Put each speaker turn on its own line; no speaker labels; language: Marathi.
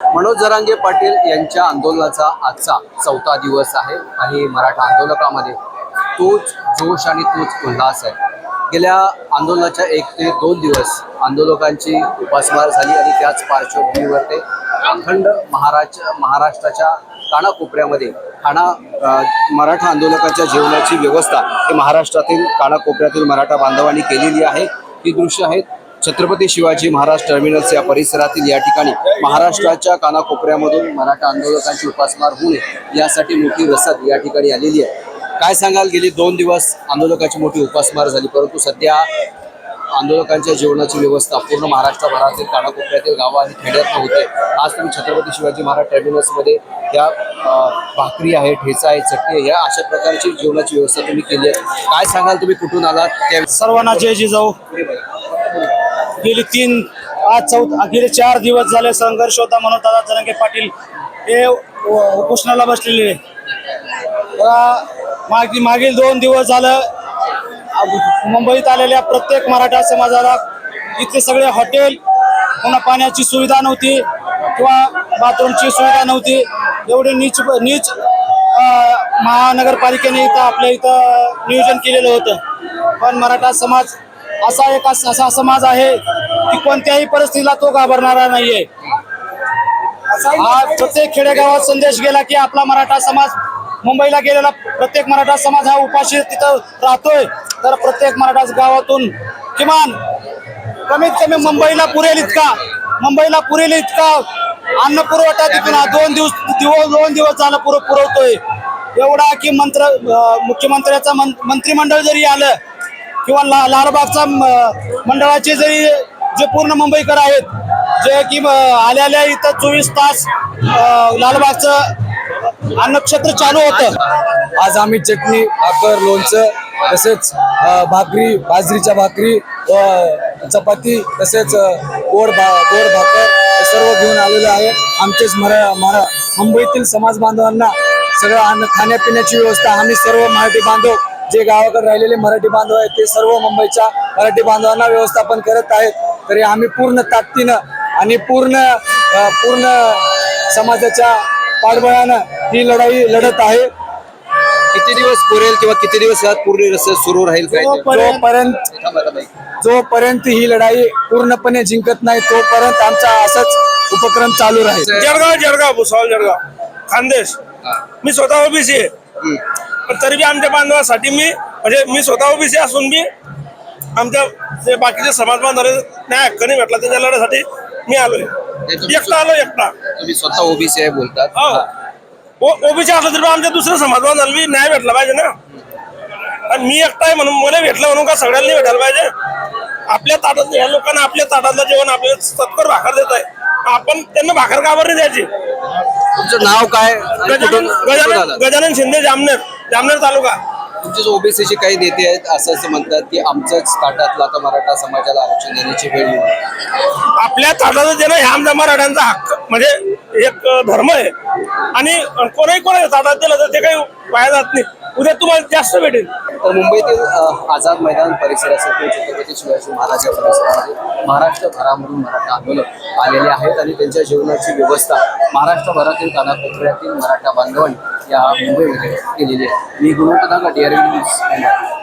मनोज जरांगे पाटील यांच्या आंदोलनाचा आजचा चौथा दिवस आहे आणि मराठा आंदोलकामध्ये तोच जोश आणि तोच उल्हास आहे. गेल्या आंदोलनाच्या एक ते दोन दिवस आंदोलकांची उपासमार झाली आणि त्याच पार्श्वभूमीवर ते अखंड महाराज महाराष्ट्राच्या कानाकोपऱ्यामध्ये ठाणा मराठा आंदोलकांच्या जेवणाची व्यवस्था हे महाराष्ट्रातील कानाकोपऱ्यातील मराठा बांधवांनी केलेली आहे. ही दृश्य आहेत छत्रपती शिवाजी महाराज टर्मिनल्स या परिसरातील या ठिकाणी महाराष्ट्राच्या कानाकोपऱ्यामधून मराठा आंदोलकांची उपासमार होऊ नये यासाठी मोठी रसद या ठिकाणी आलेली आहे. काय सांगाल गेली दोन दिवस आंदोलकाची मोठी उपासमार झाली परंतु सध्या आंदोलकांच्या जेवणाची व्यवस्था पूर्ण महाराष्ट्रभरातील कानाकोपऱ्यातील गावं आणि खेड्यात होते. आज तुम्ही छत्रपती शिवाजी महाराज टर्मिनल्समध्ये या भाकरी आहे ठेचा आहे चटणी आहे या अशा प्रकारची जेवणाची व्यवस्था तुम्ही केली आहे. काय सांगाल तुम्ही कुठून आलात? त्या
सर्वांना जय जिजाऊ. गेली तीन आज चौथ गेले चार दिवस झाले संघर्ष होता म्हणून दादा जरंगे पाटील हे उपोषणाला बसलेले. मागील मागील दोन दिवस झालं मुंबईत आलेल्या प्रत्येक मराठा समाजाला इथले सगळे हॉटेल पुन्हा पाण्याची सुविधा नव्हती किंवा बाथरूमची सुविधा नव्हती. एवढे नीच नीच महानगरपालिकेने इथं आपल्या इथं नियोजन केलेलं होतं. पण मराठा समाज असा एक असा समाज आहे की कोणत्याही परिस्थितीला तो घाबरणारा नाहीये. हा प्रत्येक खेडेगावात संदेश गेला की आपला मराठा समाज मुंबईला गेलेला प्रत्येक मराठा समाज हा उपाशी तिथं राहतोय. तर प्रत्येक मराठा गावातून किमान कमीत कमी मुंबईला पुरेल इतका मुंबईला पुरेल इतका अन्न पुरवठा तिथून दोन दिवस दिवस दोन दिवस झाला पुर पुरवतोय. एवढा की मंत्र मुख्यमंत्र्याचा मंत्रिमंडळ जरी आलं किंवा ला लालबागचा म- मंडळाचे जरी जे पूर्ण मुंबईकर आहेत जे की म, आल्याल्या इथं चोवीस तास लालबागचं अन्नक्षेत्र चालू होतं.
आज आम्ही चटणी भाकर लोणचं तसेच भाकरी बाजरीच्या भाकरी व चपाती तसेच गोड भा गोड भाकर हे सर्व घेऊन आलेलो आहे. आमचेच मरा मरा मुंबईतील समाज बांधवांना सगळं अन्न खाण्यापिण्याची व्यवस्था आम्ही सर्व मराठी बांधव जे गावाकडे राहिलेले मराठी बांधव आहेत ते सर्व मुंबईच्या मराठी बांधवांना व्यवस्थापन करत आहेत. तरी आम्ही पूर्ण ताकदीनं आणि पूर्ण पूर्ण समाजाच्या पाठबळानं ही लढाई लढत आहे.
किती दिवस पुरेल किंवा किती दिवस यात पूर्ण रसद सुरू राहील?
जोपर्यंत. जोपर्यंत ही लढाई पूर्णपणे जिंकत नाही तोपर्यंत आमचा असाच उपक्रम चालू राहील.
जळगाव जळगाव भुसावळ जळगाव. खानदेश. मी स्वतः ओबीसी आहे. पण तरी बी आमच्या बांधवासाठी मी म्हणजे मी स्वतः ओबीसी असून बी आमच्या जे बाकीचे समाज बांधव न्याय हक्क नाही भेटला त्याच्या लढ्यासाठी मी आलोय. एकटा आलो एकटा.
तुम्ही स्वतः ओबीसी आहे बोलतात.
हो. ओबीसी असलं तरी आमच्या दुसऱ्या समाज बांधवांना बी न्याय भेटला पाहिजे ना. आणि मी एकटा आहे म्हणून मला भेटलं म्हणून का सगळ्यांनी भेटायला पाहिजे? आपल्या ताटात या लोकांना आपल्या ताटातलं जेवण आपल्याला सत्कर भाकर देत आहे. आपण त्यांना भाकर का बरं नाही द्यायची?
तुमचं नाव काय
गजानन? गजानन शिंदे जामनेर. जामनेर तालुका.
तुमचे जो ओबीसीचे काही नेते आहेत असं असं म्हणतात की आमच्याच ताटातला आता मराठा समाजाला आरक्षण देण्याची वेळ येईल
आपल्या ताटाचं जे ना ह्या आमच्या मराठ्यांचा हक्क. म्हणजे एक धर्म आहे. आणि कोणाही कोणाच्या ताटात दिलं तर ते काही वाया जात नाही. उद्या तुम्हाला जास्त भेटेल.
तर मुंबईतील आझाद मैदान परिसर असेल किंवा छत्रपती शिवाजी महाराज या परिसरामध्ये महाराष्ट्रभरामधून मराठा आंदोलक आलेले आहेत आणि त्यांच्या जीवनाची व्यवस्था महाराष्ट्रभरातील कानाकोपऱ्यातील मराठा बांधवांनी या मुंबईमध्ये केलेली आहे. मी Gunwant Naga D R news